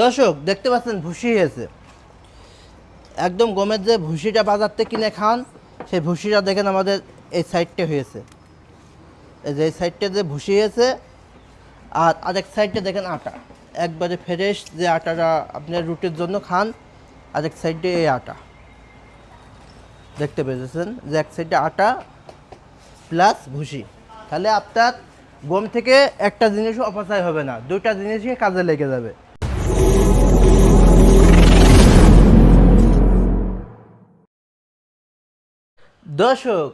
দর্শক, দেখতে পাচ্ছেন ভুসি হয়েছে। একদম গমের যে ভুসিটা বাজার থেকে কিনে খান, সেই ভুসিটা দেখেন আমাদের এই সাইডটা হয়েছে। এই যে এই সাইডটা যে ভুসি হয়েছে, আর আরেক সাইডটা দেখেন আটা। একবারে ফ্রেশ যে আটাটা আপনার রুটির জন্য খান, আরেক সাইডে এই আটা। দেখতে পেয়েছেন যে এক সাইডে আটা প্লাস ভুসি। তাহলে আপনার গম থেকে একটা জিনিসও অপচয় হবে না, দুইটা জিনিসই কাজে লেগে যাবে। দর্শক,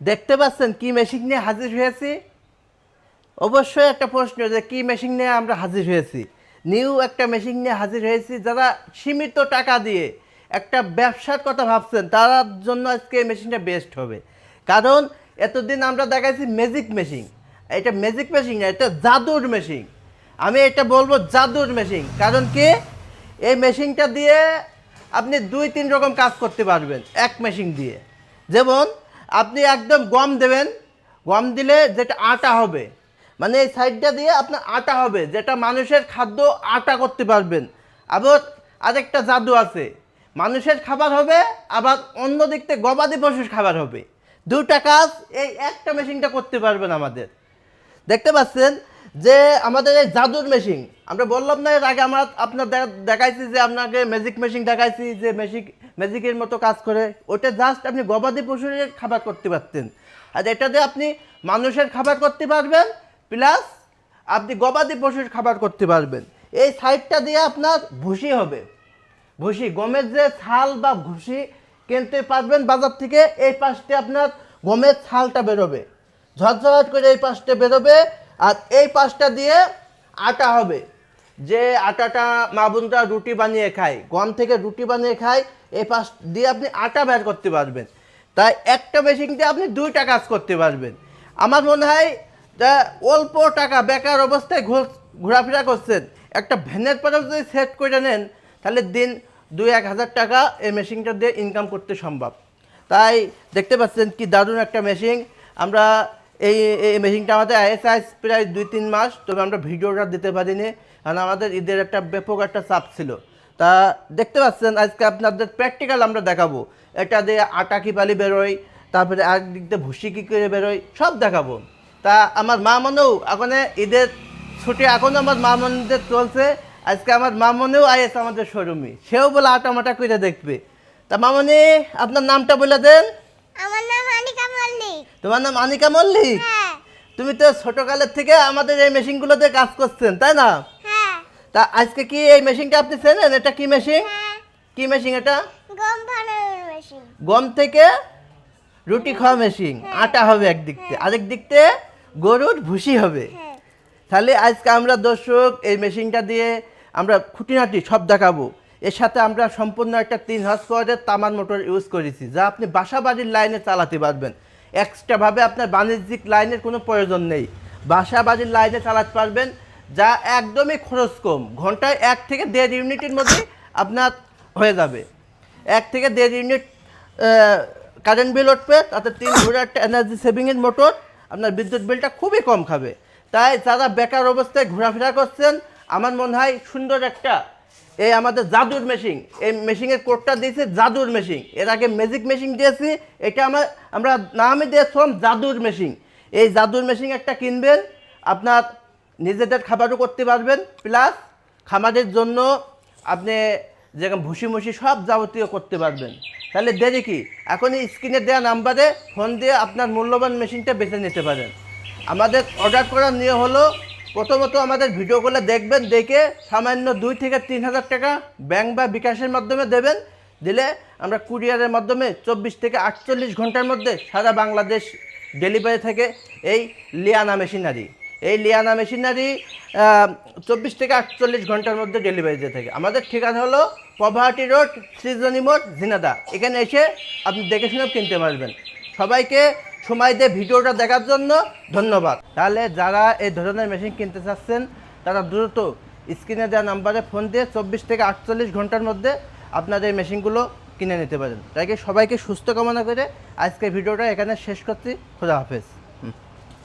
দেখতে পাচ্ছেন কি মেশিন নিয়ে হাজির হয়েছি? অবশ্যই একটা প্রশ্ন যে কি মেশিন নিয়ে আমরা হাজির হয়েছি? নিউ একটা মেশিন নিয়ে হাজির হয়েছি যারা সীমিত টাকা দিয়ে একটা ব্যবসার কথা ভাবছেন, তার জন্য আজকে এই মেশিনটা বেস্ট হবে। কারণ এতদিন আমরা দেখাইছি ম্যাজিক মেশিন এটা ম্যাজিক মেশিন না, এটা জাদুর মেশিন আমি এটা বলব জাদুর মেশিন কারণ কি? এই মেশিনটা দিয়ে আপনি দুই তিন রকম কাজ করতে পারবেন, এক মেশিন দিয়ে। যেমন আপনি একদম গম দেবেন, গম দিলে যেটা আটা হবে মানে এই সাইডটা দিয়ে আপনার আটা হবে, যেটা মানুষের খাদ্য আটা করতে পারবেন। আবার আরেকটা জাদু আছে, মানুষের খাবার হবে, আবার অন্য দিক থেকে গবাদি পশুর খাবার হবে। দুটা কাজ, এই একটা মেশিনটা করতে পারবেন আমাদের। দেখতে পাচ্ছেন? যে আমাদের এই জাদুর মেশিন আমরা বললাম না এর আগে আমার আপনার দেখাইছি যে আপনাকে ম্যাজিক মেশিন দেখাইছি যে ম্যাজিক ম্যাজিকের মতো কাজ করে। ওটা জাস্ট আপনি গবাদি পশুর খাবার করতে পারতেন। আর এটাতে আপনি মানুষের খাবার করতে পারবেন প্লাস আপনি গবাদি পশুর খাবার করতে পারবেন। এই সাইডটা দিয়ে আপনার ভুসি হবে। ভুসি, গমের যে ছাল বা ভুসি কিনতে পারবেন বাজার থেকে, এই পাশটা আপনার গমের ছালটা বেরোবে। ঝরঝরাট করে এই পাশটা বেরোবে। আর এই পাশটা দিয়ে আটা হবে। যে আটাটা মা বোনরা রুটি বানিয়ে খায়, গম থেকে রুটি বানিয়ে খায়, এই পাশ দিয়ে আপনি আটা বের করতে পারবেন। তাই একটা মেশিন দিয়ে আপনি দুইটা কাজ করতে পারবেন। আমার মনে হয় যে অল্প টাকা বেকার অবস্থায় ঘোর- ঘোরাফেরা করছেন, একটা ভ্যানের পরেও যদি সেট করে নেন, তাহলে দিন দুই এক হাজার টাকা এই মেশিনটা দিয়ে ইনকাম করতে সম্ভব। তাই দেখতে পাচ্ছেন কি দারুণ একটা মেশিন আমরা এই এই মেশিনটা আমাদের আইএসআইস প্রায় দুই, তিন মাস, তবে আমরা ভিডিওটা দিতে পারিনি। কারণ আমাদের ঈদের একটা ব্যাপক একটা চাপ ছিল। তা দেখতে পাচ্ছেন, আজকে আপনাদের প্র্যাকটিক্যাল আমরা দেখাবো। এটা দিয়ে আটা কি পালি বেরোয়, তারপরে একদিক দিয়ে ভুসি কী করে বেরোয়, সব দেখাবো। তা আমার মা মনেও এখন ঈদের ছুটি এখনও আমার মা মনদের চলছে। আজকে আমার মা মনেও আইএস আমাদের শোরুমে সেও বলে আটা মাটা করে দেখবে। তা মামনি, আপনার নামটা বলে দেন। আমার নাম আনিকা মল্লিক। তোমার নাম আনিকা মল্লিক? হ্যাঁ। তুমি তো ছোটকালের থেকে আমাদের এই মেশিনগুলোতে কাজ করছেন তাই না? হ্যাঁ। তা আজকে কি এই মেশিনটা আপনি চেনেন? এটা কি মেশিন? হ্যাঁ। কি মেশিন এটা? গম বানানোর মেশিন। গম থেকে রুটি খাওয়া মেশিন। আটা হবে একদিক থেকে। আরেক দিক থেকে গরুর ভুসি হবে। তাহলে আজকে আমরা দর্শক এই মেশিনটা দিয়ে আমরা খুঁটিনাটি সব দেখাবো। এর সাথে আমরা সম্পূর্ণ একটা তিন হর্স পাওয়ারের তামার মোটর ইউজ করেছি, যা আপনি বাসা বাড়ির লাইনে চালাতে পারবেন। এক্সট্রাভাবে আপনার বাণিজ্যিক লাইনের কোনো প্রয়োজন নেই। বাসা বাড়ির লাইনে চালাতে পারবেন, যা একদমই খরচ কম। ঘন্টায় এক থেকে দেড় ইউনিটের মধ্যে আপনার হয়ে যাবে। এক থেকে দেড় ইউনিট কারেন্ট বিল উঠবে, তাতে তিন ঘোড়া একটা এনার্জি সেভিংয়ের মোটর আপনার বিদ্যুৎ বিলটা খুবই কম খাবে। তাই যারা বেকার অবস্থায় ঘোরাফেরা করছেন, আমার মনে হয় সুন্দর একটা এই আমাদের জাদুর মেশিন এই মেশিনের কোডটা দিয়েছে জাদুর মেশিন এর আগে ম্যাজিক মেশিন দিয়েছি, এটা আমার, আমরা নামে দিয়েছিলাম জাদুর মেশিন এই জাদুর মেশিন একটা কিনবেন, আপনার নিজেদের খাবারও করতে পারবেন প্লাস খামারের জন্য আপনি যেরকম ভুসি মুসি সব যাবতীয় করতে পারবেন। তাহলে দেরি কি? এখন এই স্ক্রিনে দেওয়া নাম্বারে ফোন দিয়ে আপনার মূল্যবান মেশিনটা বেছে নিতে পারেন। আমাদের অর্ডার করার নিয়ে হলো প্রথমত আমাদের ভিডিওগুলো দেখবেন, দেখে সামান্য দুই থেকে তিন হাজার টাকা ব্যাংক বা বিকাশের মাধ্যমে দেবেন। দিলে আমরা কুরিয়ারের মাধ্যমে চব্বিশ থেকে আটচল্লিশ ঘণ্টার মধ্যে সারা বাংলাদেশ ডেলিভারি থেকে এই লিয়ানা মেশিনারি। এই লিয়ানা মেশিনারি চব্বিশ থেকে আটচল্লিশ ঘণ্টার মধ্যে ডেলিভারি দিয়ে থাকে। আমাদের ঠিকানা হলো পভার্টি রোড, সৃজনী মোড়, ঝিনাদা। এখানে এসে আপনি দেখে কিনতে পারবেন। সবাইকে সময় দিয়ে ভিডিওটা দেখার জন্য ধন্যবাদ। তাহলে যারা এই ধরনের মেশিন কিনতে চাচ্ছেন, তারা দ্রুত স্ক্রিনে দেওয়া নাম্বারে ফোন দিয়ে চব্বিশ থেকে আটচল্লিশ ঘণ্টার মধ্যে আপনাদের এই মেশিনগুলো কিনে নিতে পারেন। তাই সবাইকে সুস্থ কামনা করে আজকের ভিডিওটা এখানে শেষ করছি। খোদা হাফেজ।